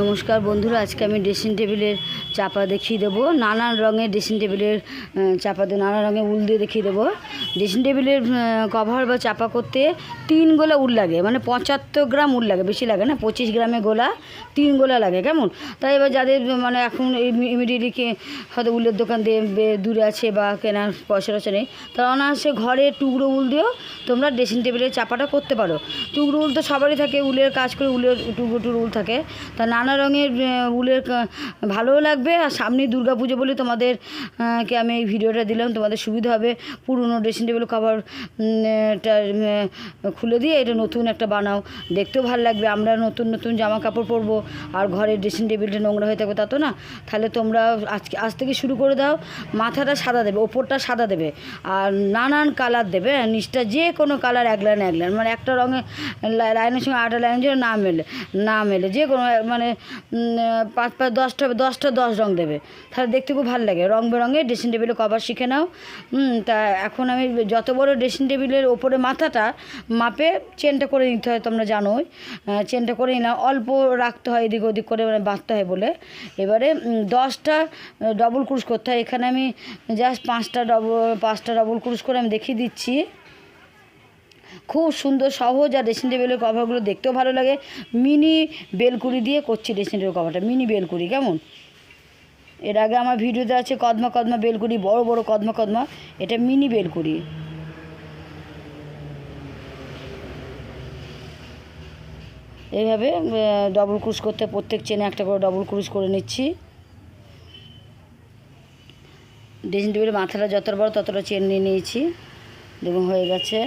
নমস্কার বন্ধুরা, আজকে আমি ড্রেসিং টেবিলের চাপা দেখিয়ে দেবো। নানান রঙের ড্রেসিং টেবিলের চাপা দিয়ে নানা রঙের উল দিয়ে দেখিয়ে দেবো। ড্রেসিং টেবিলের কভার বা চাপা করতে তিন গোলা উল লাগে মানে পঁচাত্তর গ্রাম উল লাগে, বেশি লাগে না, পঁচিশ গ্রামে গোলা তিন গোলা লাগে, কেমন? তাই এবার যাদের মানে এখন ইমিডিয়েটলি হয়তো উলের দোকান দিয়ে দূরে আছে বা কেনার পয়সা টয়সা নেই, তারা অনায়াসে ঘরে টুকরো উল দিয়েও তোমরা ড্রেসিং টেবিলের চাপাটা করতে পারো। টুকরো উল তো সবারই থাকে, উলের কাজ করে উলের টুকরো টুকরো উল থাকে। তা নানা রঙের উলের ভালোও লাগবে। আর সামনে দুর্গা পুজো বলে তোমাদের কে আমি এই ভিডিওটা দিলাম তোমাদের সুবিধা হবে। পুরনো ড্রেসিং টেবিল কভার টা উম, খুলে দিয়ে এটা নতুন একটা বানাও। দেখতেও ভালো লাগবে। আমরা নতুন নতুন জামা কাপড় পরবো আর ঘরের ড্রেসিং টেবিলটা নোংরা হয়ে থাকবে তা তো না? তাহলে তোমরা আজকে আজ থেকে শুরু করে দাও। মাথাটা সাদা দেবে ওপরটা সাদা দেবে আর নানান কালার দেবে নিচটা যে কোনো কালার এক লাইন এক লাইন মানে একটা রঙে লাইনের সঙ্গে আটটা লাইন যেন না মেলে না মেলে। যে কোনো মানে পাঁচ পাঁচ দশটা দশটা দশ রঙ দেবে। তাহলে দেখতে খুব ভালো লাগে। রং বেরঙের ড্রেসিং টেবিলে কভার শিখে নাও। তা এখন আমি যত বড় ড্রেসিং টেবিলের ওপরে মাথাটা মাপে চেনটা করে নিতে হয়, তোমরা জানোই। চেনটা করে নিলাম অল্প রাখতে হয়, এদিক ওদিক করে মানে বাঁধতে হয় বলে। এবারে দশটা ডবল ক্রুশ করতে হয়। এখানে আমি জাস্ট পাঁচটা ডবল পাঁচটা ডবল ক্রুশ করে আমি দেখিয়ে দিচ্ছি। খুব সুন্দর, সহজ আর ড্রেসিং টেবিলের কভারগুলো দেখতেও ভালো লাগে। মিনি বেলকুড়ি দিয়ে করছি ড্রেসিং টেবিল কভারটা, মিনি বেলকুড়ি, কেমন? এর আগে আমার ভিডিওতে আছে কদমা কদমা বেলকুড়ি, বড় বড় কদমা কদমা, এটা মিনি বেলকুড়ি। এইভাবে ডবল ক্রুশ করতে, প্রত্যেক চেনে একটা করে ডবল ক্রুশ করে নিচ্ছি। ড্রেসিং টেবিলের মাথাটা যতটা বড় ততটা চেন নিয়ে নিয়েছি। দেখুন, হয়ে গেছে।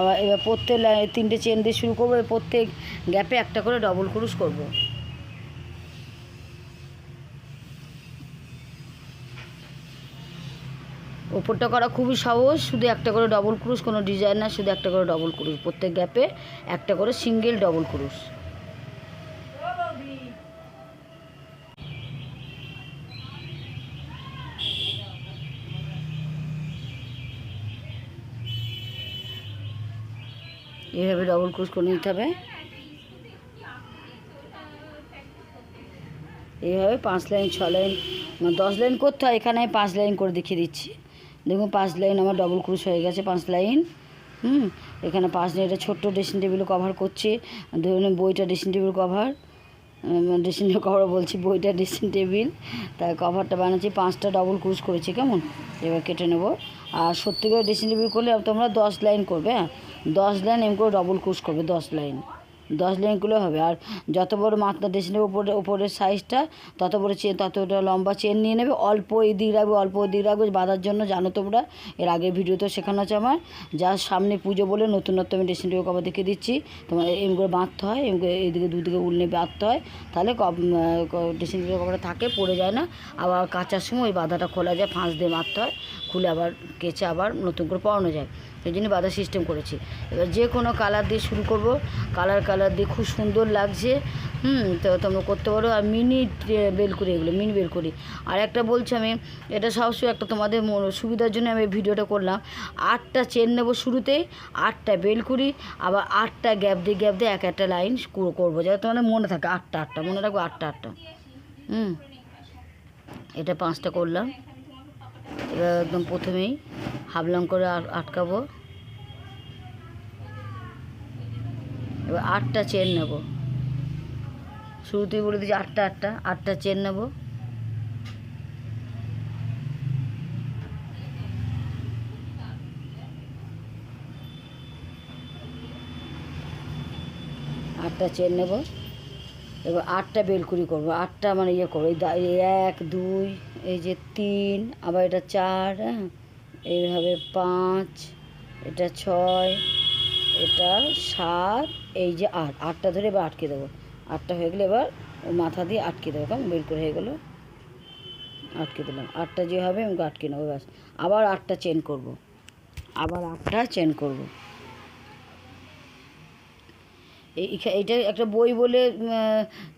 আবার এবার প্রত্যেক তিনটে চেন দিয়ে শুরু করব প্রত্যেক গ্যাপে একটা করে ডবল ক্রুশ করব। ওপরটা করা খুবই সহজ, শুধু একটা করে ডবল ক্রুশ কোনো ডিজাইন না শুধু একটা করে ডবল ক্রুশ প্রত্যেক গ্যাপে একটা করে সিঙ্গেল ডবল ক্রুশ এইভাবে ডবল ক্রুশ করে নিতে হবে। এইভাবে পাঁচ লাইন ছ লাইন মানে দশ লাইন করতে হয়, এখানে আমি পাঁচ লাইন করে দেখিয়ে দিচ্ছি। দেখুন, পাঁচ লাইন আমার ডবল ক্রুশ হয়ে গেছে, পাঁচ লাইন হুম, এখানে পাঁচ লাইন এটা ছোট্ট ড্রেসিং টেবিল কভার করছি। ধরুন, বইটা dressing table cover dressing table cover বলছি, বইটা ড্রেসিং টেবিল তাই কভারটা বানাচ্ছি, পাঁচটা ডবল ক্রুশ করেছি, কেমন? এবার কেটে নেব। আর সত্যি করে ড্রেসিং টেবিল করলে তোমরা দশ লাইন করবে হ্যাঁ? দশ লাইন এম করে ডবল ক্রুশ করবে, দশ লাইন দশ লাইনগুলো হবে, আর যত বড় মাথা ড্রেসিংয়ের উপরে, উপরের সাইজটা তত বড় চেন ততটা লম্বা চেন নিয়ে নেবে, অল্প এদিক রাখবে, অল্প ওদিক রাখবে, বাঁধার জন্য জানো তোমরা। এর আগের ভিডিওতে শেখানো আছে আমার। যা সামনে পুজো বলে নতুনত্ব আমি ড্রেসিং টেবিল কভার দেখিয়ে দিচ্ছি। তোমার এম করে বাঁধতে হয় এম করে এইদিকে দুদিকে উল নিয়ে বাঁধতে হয়। তাহলে ড্রেসিং টেবিল কভারটা থাকে, পড়ে যায় না। আবার কাঁচার সময় ওই বাঁধাটা খোলা যায়, ফাঁস দিয়ে মারতে হয়। খুলে আবার কেচে আবার নতুন করে পরানো যায়। সেই জন্য বাঁধা সিস্টেম করেছি। এবার যে কোনো কালার দিয়ে শুরু করব। কালার কালার দিয়ে খুব সুন্দর লাগছে। হুম, তো তোমরা করতে পারো। আর মিনি বেলকুড়ি এগুলো মিনি বেলকুড়ি আর একটা বলছি আমি, এটা সবসময় একটা তোমাদের সুবিধার জন্য আমি ভিডিওটা করলাম। আটটা চেন নেব শুরুতেই, আটটা বেলকুড়ি আবার আটটা গ্যাপ দিয়ে গ্যাপ দিয়ে এক একটা লাইন করব। যাতে তোমাদের মনে থাকে, আটটা আটটা, মনে রাখব আটটা আটটা। হুম, এটা পাঁচটা করলাম। এবার একদম প্রথমেই হাফলং করে আট- আটকাবো। এবার আটটা চেন নেব। শুরুতেই বলে দিচ্ছি আটটা আটটা আটটা চেন নেব। আটটা চেন নেব। এবার আটটা বেলকুড়ি করব। আটটা মানে ইয়ে করব। এই এক, দুই, এই যে তিন, আবার এটা চার হ্যাঁ? এইভাবে পাঁচ, এটা ছয়, এটা সাত, এই যে আট। আটটা ধরে এবার আটকে দেবো। আটটা হয়ে গেলে এবার ও মাথা দিয়ে আটকে দেবো। কেমন? বের করে হয়ে গেলো। আটকে দিলাম। আটটা যে হবে, আমি আটকে নেব, ব্যাস। আবার আটটা চেন করব। আবার আটটা চেন করব। এখা- একটা বই বলে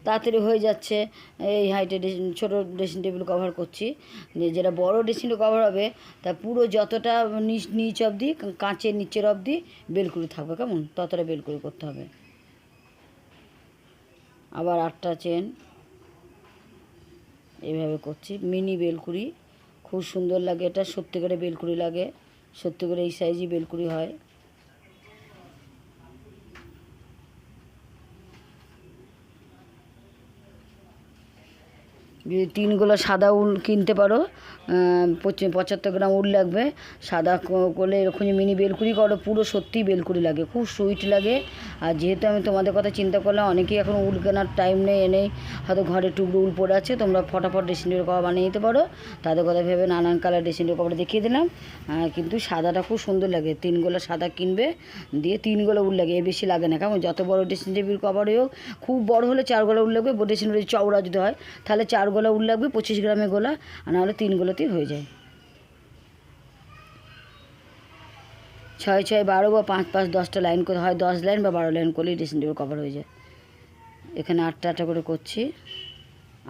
তাড়াতাড়ি হয়ে যাচ্ছে। এই হাইটে ছোটো ড্রেসিং টেবিল কভার করছি। যেটা বড় ড্রেসিং কভার হবে, তা পুরো যতটা নিচ নিচ অবধি কাঁচের নিচের অবধি বেলকুড়ি থাকবে, কেমন? ততটা বেলকুড়ি করতে হবে। আবার আটটা চেন এইভাবে করছি। মিনি বেলকুড়ি খুব সুন্দর লাগে এটা, সত্যি করে বেলকুড়ি লাগে। সত্যি করে এই সাইজই বেলকুড়ি হয়। যদি তিন গোলা সাদা উল কিনতে পারো পঁচাত্তর গ্রাম উল লাগবে। সাদা করলে এরকম যে মিনি বেলকুড়ি করো, পুরো সত্যিই বেলকুড়ি লাগে, খুব সুইট লাগে। আর যেহেতু আমি তোমাদের কথা চিন্তা করলাম, অনেকেই এখন উল কেনার টাইম নেই, এনেই হয়তো ঘরে টুকরো উল পড়ে আছে, তোমরা ফটাফট ড্রেসিং টেবিল কভার বানিয়ে নিতে পারো। তাদের কথা ভেবে নানান কালার ড্রেসিং টেবিল কভার দেখিয়ে দিলাম। কিন্তু সাদাটা খুব সুন্দর লাগে তিন গোলা সাদা কিনবে, দিয়ে তিন গোলা উল লাগে এর বেশি লাগে না। কেমন? যত বড় ড্রেসিং টেবিল কভারই হোক, খুব বড় হলে চার গোলা উল লাগবে ড্রেসিং টেবিল চওড়া যদি হয়, তাহলে চার গোলা উল লাগবে, পঁচিশ গ্রামে গোলা, আর নাহলে তিন গোলাতেই হয়ে যায়। ছয় ছয়, বারো বা পাঁচ পাঁচ, দশটা লাইন করে হয়। দশ লাইন বা বারো লাইন করলেই ড্রেসিং টেবিল কভার হয়ে যায়। এখানে আটটা আটটা করে করছি।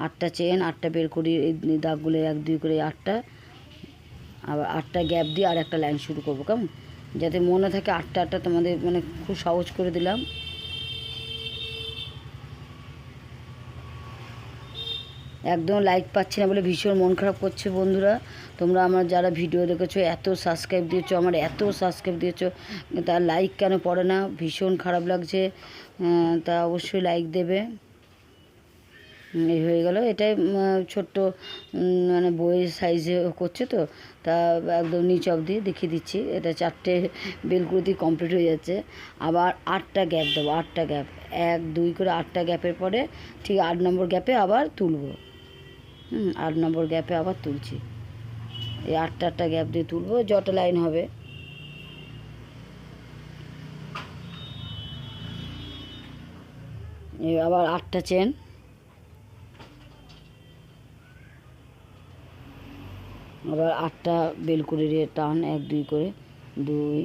আটটা চেন আটটা বের করি, এই দাগগুলো এক, দুই করে আটটা। আবার আটটা গ্যাপ দিয়ে আর একটা লাইন শুরু করব, কেমন? যাতে মনে থাকে আটটা আটটা তোমাদের মানে খুব সহজ করে দিলাম। একদম লাইক পাচ্ছি না বলে ভীষণ মন খারাপ করছে বন্ধুরা। তোমরা আমার যারা ভিডিও দেখেছ, এত সাবস্ক্রাইব দিয়েছ, আমার এত সাবস্ক্রাইব দিয়েছ, তার লাইক কেন পড়ে না? ভীষণ খারাপ লাগছে। তা অবশ্যই লাইক দেবে। এই হয়ে গেল। এটাই ছোট্ট মানে বইয়ের সাইজে করছে তো। তা একদম নিচ অবধি দেখিয়ে দিচ্ছি। এটা চারটে বেলকুড়িতেই কমপ্লিট হয়ে যাচ্ছে। আবার আটটা গ্যাপ দেবো, আটটা গ্যাপ এক, দুই করে আটটা গ্যাপের পরে ঠিক আট নম্বর গ্যাপে আবার তুলবো। হুম, আট নম্বর গ্যাপে আবার তুলছি। এই আটটা আটটা গ্যাপ দিয়ে তুলবো যটা লাইন হবে। আবার আটটা চেন। আবার আটটা বেলকুড়ি দিয়ে টান, এক, দুই করে। দুই।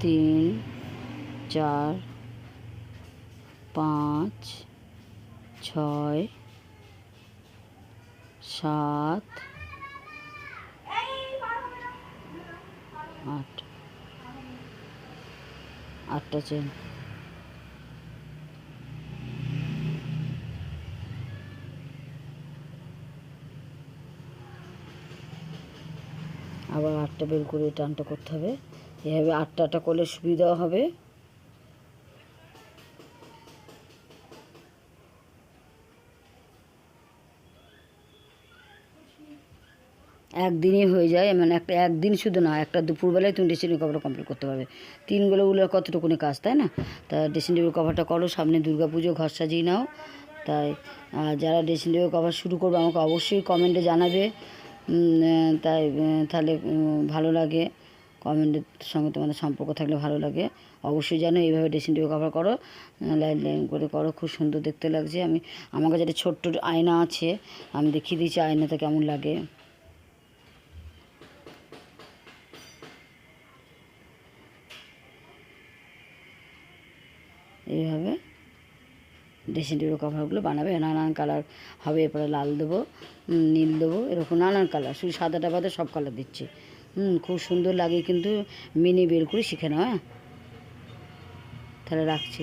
তিন, চার পাঁচ, ছয়, সাত, আট। আটটা চেন। আবার আটটা বের করে টানটা করতে হবে। এভাবে আটটা আটটা করলে সুবিধা হবে। একদিনই হয়ে যায় মানে একটা একদিন শুধু না, একটা দুপুরবেলায় তুমি ড্রেসিং টেবিল কভারটা কমপ্লিট করতে পারবে। তিনগুলো উলের কতটুকুনি কাজ, তাই না? তা ড্রেসিং টেবিল কভারটা করো, সামনে পুজো, ঘর সাজিয়ে নাও। তাই যারা ড্রেসিং টেবিল কভার শুরু করবে আমাকে অবশ্যই কমেন্টে জানাবে। তাই তাহলে ভালো লাগে। কমেন্টের সঙ্গে তোমাদের সম্পর্ক থাকলে ভালো লাগে। অবশ্যই জানো, এইভাবে ড্রেসিং টেবিল কভার করো লাইন লাইন করে করো, খুব সুন্দর দেখতে লাগছে। আমি, আমার কাছে একটা ছোট্ট আয়না আছে, আমি দেখিয়ে দিয়েছি আয়নাতে কেমন লাগে। এইভাবে ড্রেসিং টেবিল কভারগুলো বানাবে। নানান কালার হবে, এরপরে লাল দেবো নীল দেবো, এরকম নানান কালার। শুধু সাদাটা বাদে সব কালার দিচ্ছি। হুম, খুব সুন্দর লাগে কিন্তু মিনি বের করে শিখে নাও হ্যাঁ? তাহলে রাখছি।